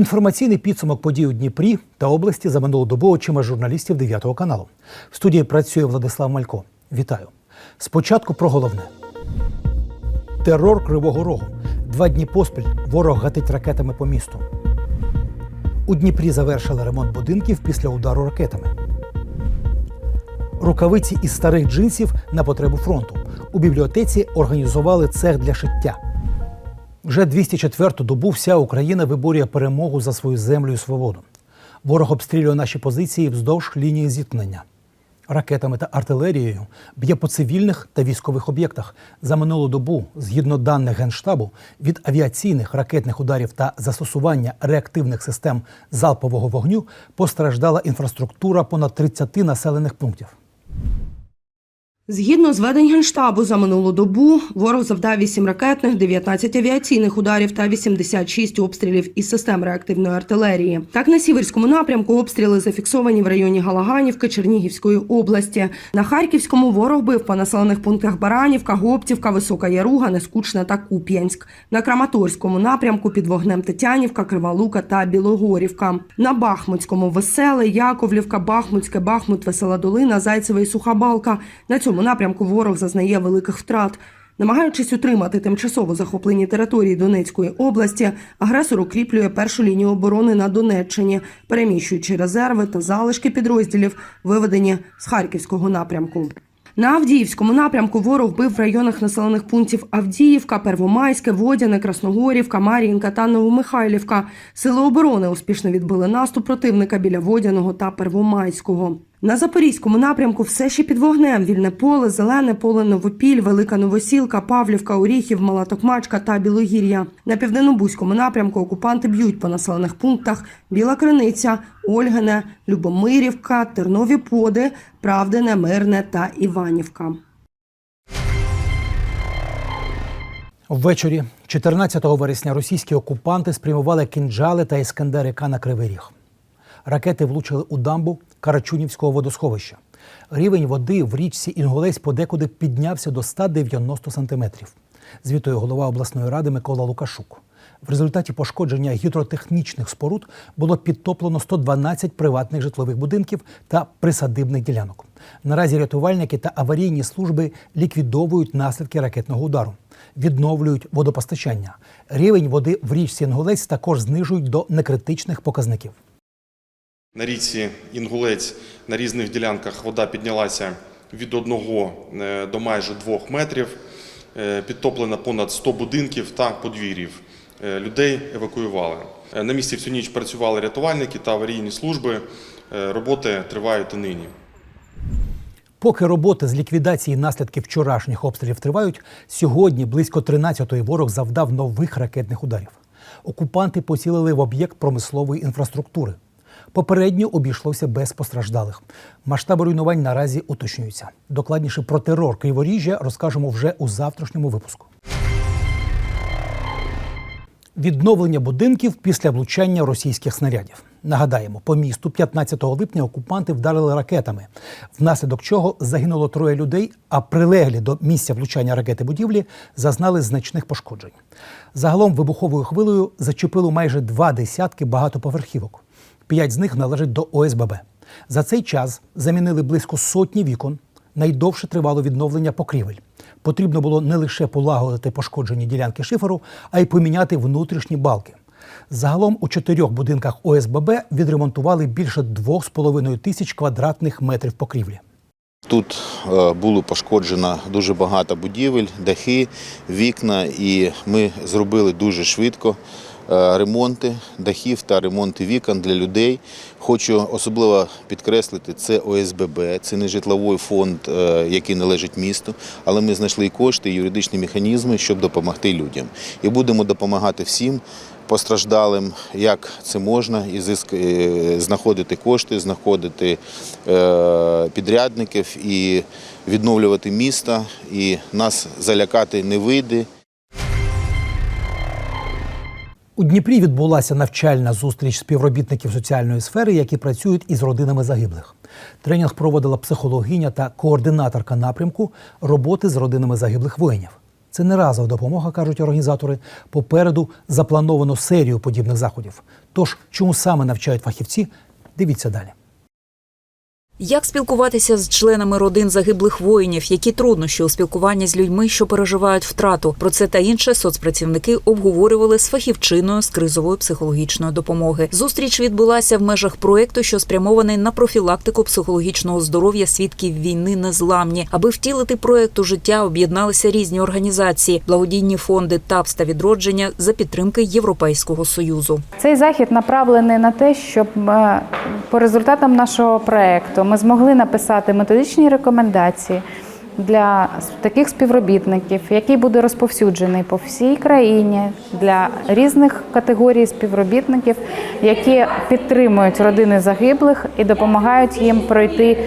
Інформаційний підсумок подій у Дніпрі та області за минулу добу очима журналістів 9 каналу. В студії працює Владислав Малько. Вітаю. Спочатку про головне. Терор Кривого Рогу. Два дні поспіль ворог гатить ракетами по місту. У Дніпрі завершили ремонт будинків після удару ракетами. Рукавиці із старих джинсів на потребу фронту. У бібліотеці організували цех для шиття. Вже 204-ту добу вся Україна виборює перемогу за свою землю і свободу. Ворог обстрілює наші позиції вздовж лінії зіткнення. Ракетами та артилерією б'є по цивільних та військових об'єктах. За минулу добу, згідно даних Генштабу, від авіаційних ракетних ударів та застосування реактивних систем залпового вогню постраждала інфраструктура понад 30 населених пунктів. Згідно з ведень Генштабу за минулу добу ворог завдав 8 ракетних, 19 авіаційних ударів та 86 обстрілів із систем реактивної артилерії. Так на сіверському напрямку обстріли зафіксовані в районі Галаганівки Чернігівської області. На Харківському ворог бив по населених пунктах Баранівка, Гоптівка, Висока Яруга, Нескучна та Куп'янськ. На Краматорському напрямку під вогнем Тетянівка, Кривалука та Білогорівка. На Бахмутському Веселе, Яковлівка, Бахмутське, Бахмут, Весела Долина, Зайцеве і Суха Балка. На цьому напрямку ворог зазнає великих втрат. Намагаючись утримати тимчасово захоплені території Донецької області, агресор укріплює першу лінію оборони на Донеччині, переміщуючи резерви та залишки підрозділів, виведені з Харківського напрямку. На Авдіївському напрямку ворог бив в районах населених пунктів Авдіївка, Первомайське, Водяне, Красногорівка, Мар'їнка та Новомихайлівка. Сили оборони успішно відбили наступ противника біля Водяного та Первомайського. На Запорізькому напрямку все ще під вогнем вільне поле, зелене поле, Новопіль, Велика Новосілка, Павлівка, Оріхів, Мала Токмачка та Білогір'я. На південно-бузькому напрямку окупанти б'ють по населених пунктах Біла Криниця, Ольгине, Любомирівка, Тернові Поди, Правдине, Мирне та Іванівка. Ввечері 14 вересня російські окупанти спрямували кінджали та іскандери К на Кривий Ріг. Ракети влучили у дамбу Карачунівського водосховища. Рівень води в річці Інгулець подекуди піднявся до 190 сантиметрів. Звітує голова обласної ради Микола Лукашук. В результаті пошкодження гідротехнічних споруд було підтоплено 112 приватних житлових будинків та присадибних ділянок. Наразі рятувальники та аварійні служби ліквідовують наслідки ракетного удару, відновлюють водопостачання. Рівень води в річці Інгулець також знижують до некритичних показників. На річці Інгулець на різних ділянках вода піднялася від 1 е, до майже 2 метрів. Е, Підтоплено понад 100 будинків та подвір'їв. Е, Людей евакуювали. На місці всю ніч працювали рятувальники та аварійні служби. Роботи тривають і нині. Поки роботи з ліквідації наслідків вчорашніх обстрілів тривають, сьогодні близько 13-ї ворог завдав нових ракетних ударів. Окупанти поцілили в об'єкт промислової інфраструктури. Попередньо обійшлося без постраждалих. Масштаби руйнувань наразі уточнюються. Докладніше про терор Криворіжжя розкажемо вже у завтрашньому випуску. Відновлення будинків після влучання російських снарядів. Нагадаємо, по місту 15 липня окупанти вдарили ракетами, внаслідок чого загинуло троє людей, а прилеглі до місця влучання ракети будівлі зазнали значних пошкоджень. Загалом вибуховою хвилею зачепило майже два десятки багатоповерхівок. П'ять з них належать до ОСББ. За цей час замінили близько сотні вікон. Найдовше тривало відновлення покрівель. Потрібно було не лише полагодити пошкоджені ділянки шиферу, а й поміняти внутрішні балки. Загалом у чотирьох будинках ОСББ відремонтували більше 2,5 тисяч квадратних метрів покрівлі. Тут е, було пошкоджено дуже багато будівель, дахи, вікна, і ми зробили дуже швидко ремонти дахів та ремонти вікон для людей. Хочу особливо підкреслити, це ОСББ, це не житловий фонд, е, який належить місту, але ми знайшли кошти, і юридичні механізми, щоб допомогти людям. І будемо допомагати всім постраждалим, як це можна, і зиск, е, знаходити кошти, знаходити е, підрядників і відновлювати місто. І нас залякати не вийде. У Дніпрі відбулася навчальна зустріч співробітників соціальної сфери, які працюють із родинами загиблих. Тренінг проводила психологиня та координаторка напрямку роботи з родинами загиблих воїнів. Це не разова допомога, кажуть організатори. Попереду заплановано серію подібних заходів. Тож, чому саме навчають фахівці, дивіться далі. Як спілкуватися з членами родин загиблих воїнів, які труднощі у спілкуванні з людьми, що переживають втрату? Про це та інше соцпрацівники обговорювали з фахівчиною з кризової психологічної допомоги. Зустріч відбулася в межах проекту, що спрямований на профілактику психологічного здоров'я свідків війни незламні. Аби втілити проект у життя, об'єдналися різні організації, благодійні фонди ТАПС та відродження за підтримки Європейського союзу. Цей захід направлений на те, щоб е, по результатам нашого проекту ми змогли написати методичні рекомендації для таких співробітників, який буде розповсюджений по всій країні для різних категорій співробітників, які підтримують родини загиблих і допомагають їм пройти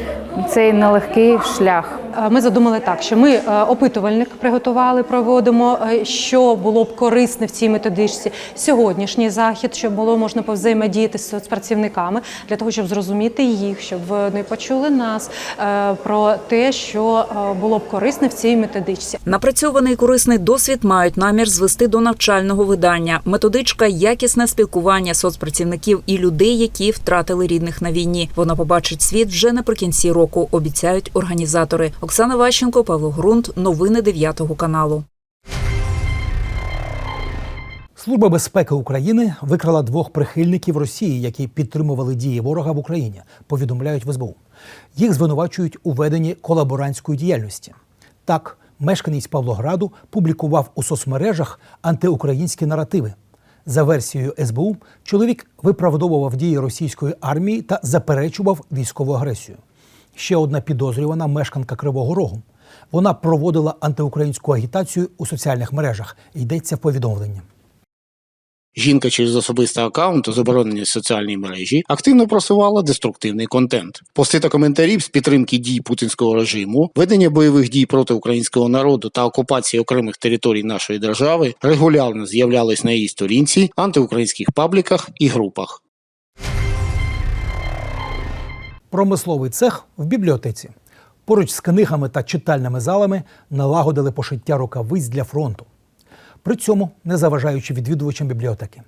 цей нелегкий шлях. Ми задумали так, що ми е, опитувальник приготували, проводимо, е, що було б корисне в цій методичці. Сьогоднішній захід, щоб було можна повзаємодіяти з соцпрацівниками для того, щоб зрозуміти їх, щоб вони почули нас е, про те, що було б корисне в цій методичці. Напрацьований корисний досвід мають намір звести до навчального видання. Методичка якісне спілкування соцпрацівників і людей, які втратили рідних на війні. Вона побачить світ вже наприкінці року. Обіцяють організатори. Оксана Ващенко, Павло Грунт. Новини 9 каналу. Служба безпеки України викрала двох прихильників Росії, які підтримували дії ворога в Україні. Повідомляють в СБУ. Їх звинувачують у веденні колаборантської діяльності. Так, мешканець Павлограду публікував у соцмережах антиукраїнські наративи. За версією СБУ, чоловік виправдовував дії російської армії та заперечував військову агресію. Ще одна підозрювана мешканка Кривого Рогу. Вона проводила антиукраїнську агітацію у соціальних мережах. Йдеться в повідомленні. Жінка через особистий аккаунт у забороненій соціальній мережі активно просувала деструктивний контент. Пости та коментарі з підтримки дій путінського режиму, ведення бойових дій проти українського народу та окупації окремих територій нашої держави регулярно з'являлись на її сторінці, антиукраїнських пабліках і групах. Промисловий цех в бібліотеці. Поруч з книгами та читальними залами налагодили пошиття рукавиць для фронту. При цьому не заважаючи відвідувачам бібліотеки.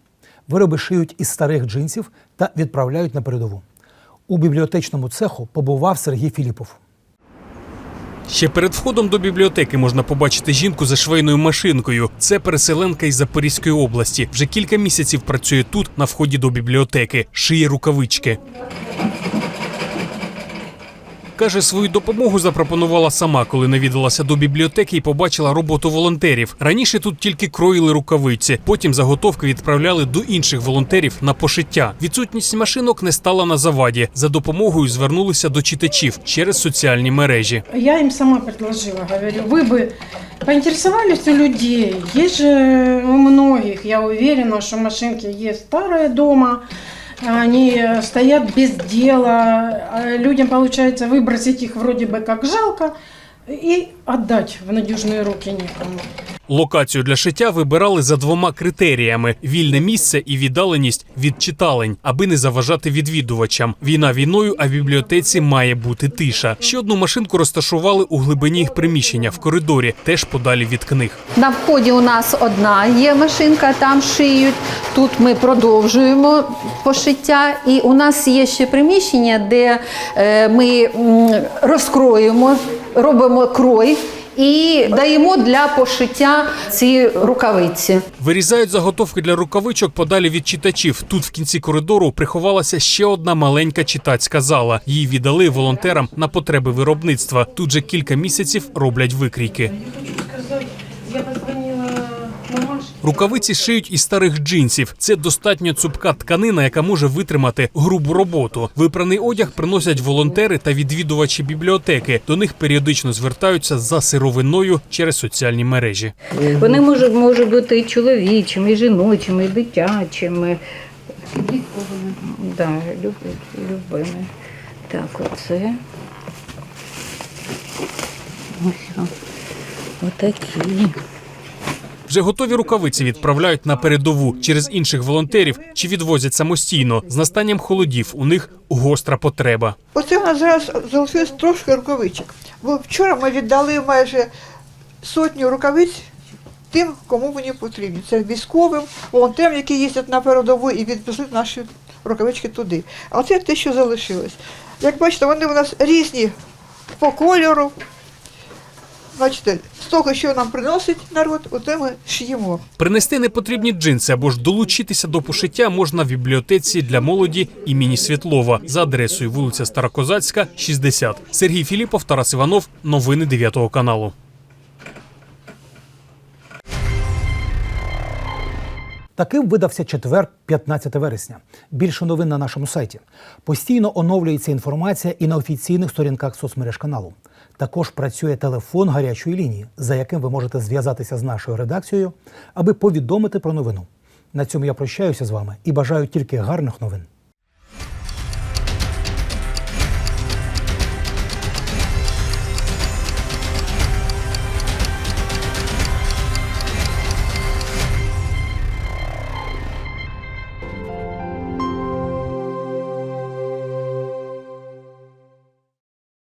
Вироби шиють із старих джинсів та відправляють на передову. У бібліотечному цеху побував Сергій Філіпов. Ще перед входом до бібліотеки можна побачити жінку за швейною машинкою. Це переселенка із Запорізької області. Вже кілька місяців працює тут, на вході до бібліотеки, шиє рукавички. Каже, свою допомогу запропонувала сама, коли навідалася до бібліотеки і побачила роботу волонтерів. Раніше тут тільки кроїли рукавиці, потім заготовки відправляли до інших волонтерів на пошиття. Відсутність машинок не стала на заваді. За допомогою звернулися до читачів через соціальні мережі. Я им сама предложила, говорю, вы бы поинтересовались у людей. Есть же у многих, я уверена, что машинки есть старые дома, они э, стоят без дела, а людям получается выбросить их вроде бы как жалко и отдать в надежные руки некому. Локацію для шиття вибирали за двома критеріями: вільне місце і віддаленість від читалень, аби не заважати відвідувачам. Війна війною, а в бібліотеці має бути тиша. Ще одну машинку розташували у глибині приміщення в коридорі, теж подалі від книг. На вході у нас одна є машинка, там шиють. Тут ми продовжуємо пошиття. І у нас є ще приміщення, де е, ми розкроємо, робимо крой. І даємо для пошиття ці рукавиці. Вирізають заготовки для рукавичок подалі від читачів. Тут в кінці коридору приховалася ще одна маленька читацька зала. Її віддали волонтерам на потреби виробництва. Тут же кілька місяців роблять викрійки. Рукавиці шиють із старих джинсів. Це достатньо цупка тканина, яка може витримати грубу роботу. Випраний одяг приносять волонтери та відвідувачі бібліотеки. До них періодично звертаються за сировиною через соціальні мережі. Вони можуть, можуть бути і чоловічими, і жіночими, і дитячими. Да, люб, любими. Так, оце. Ось. Отакі. Вже готові рукавиці відправляють на передову через інших волонтерів чи відвозять самостійно. З настанням холодів у них гостра потреба. Оце у нас зараз залишилось трошки рукавичок. Бо вчора ми віддали майже сотню рукавиць тим, кому вони потрібні. Це військовим, волонтерам, які їздять на передову і відвезли наші рукавички туди. А це те, що залишилось. Як бачите, вони у нас різні по кольору. Бачите, з того, що нам приносить народ, оте ми шиємо. Принести непотрібні джинси або ж долучитися до пошиття можна в бібліотеці для молоді імені Світлова за адресою вулиця Старокозацька, 60. Сергій Філіпов, Тарас Іванов. Новини 9 каналу. Таким видався четвер, 15 вересня. Більше новин на нашому сайті. Постійно оновлюється інформація і на офіційних сторінках соцмереж каналу. Також працює телефон гарячої лінії, за яким ви можете зв'язатися з нашою редакцією, аби повідомити про новину. На цьому я прощаюся з вами і бажаю тільки гарних новин.